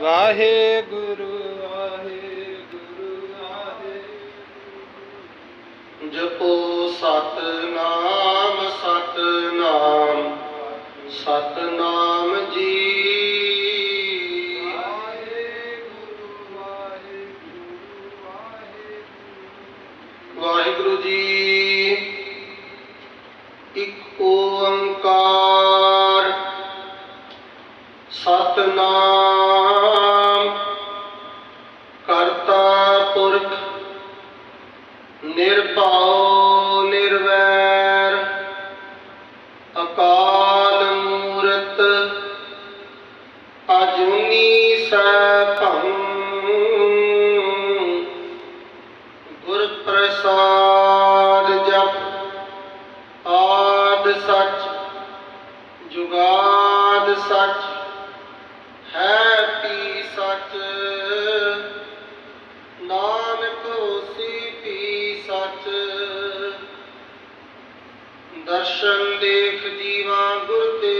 ਵਾਹਿਗੁਰੂ ਵਾਹਿਗੁਰੂ ਵਾਹਿਗੁਰੂ। ਜਪੋ ਸਤਨਾਮ ਸਤਨਾਮ ਸਤਨਾਮ ਜੀ। ਵਾਹਿਗੁਰੂ ਵਾਹਿਗੁਰੂ ਜੀ ਇੱਕ ਓੰਕਾਰ। ਸਤਨਾਮ ਮੂਰਤ ਅਜੂਨੀ ਸੈਭੰ ਗੁਰ ਪ੍ਰਸਾਦ ਜਪ, ਆਦ ਸੱਚ, ਜੁਗਾਦ ਸੱਚ, ਹੈ ਪੀ ਸੱਚ। ਨਾਨਕ ਹੋਸੀ ਪੀ ਸੱਚ। ਦਰਸ਼ਨ ਦੇਖ ਜੀਵਾ ਗੁਰ ਤੇ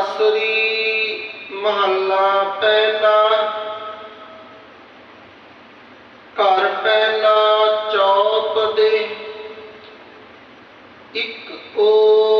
ਤਨਾਸਰੀ ਮਹੱਲਾ ਪਹਿਲਾ। ਘਰ ਪਹਿਲਾ ਚੌਪ ਦੇ। ਇੱਕ ਓੰਕਾਰ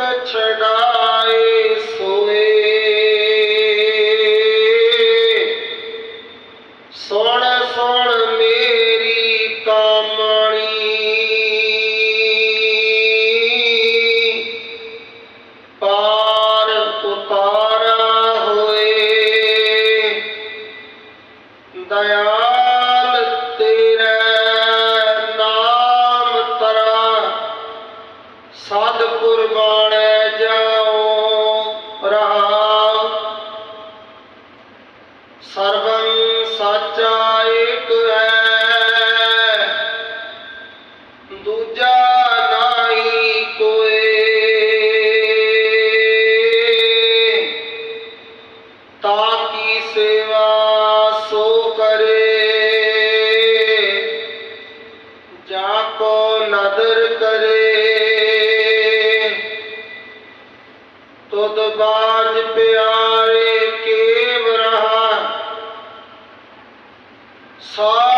করতেছে না ਸਦ ਕੁਰਬਾਨੈ ਜਾਓ ਰਹਾਉ ਸਰਬੰ ਸਾਚਾ ਏਕ ਹੈ। só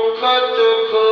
Oh, cut the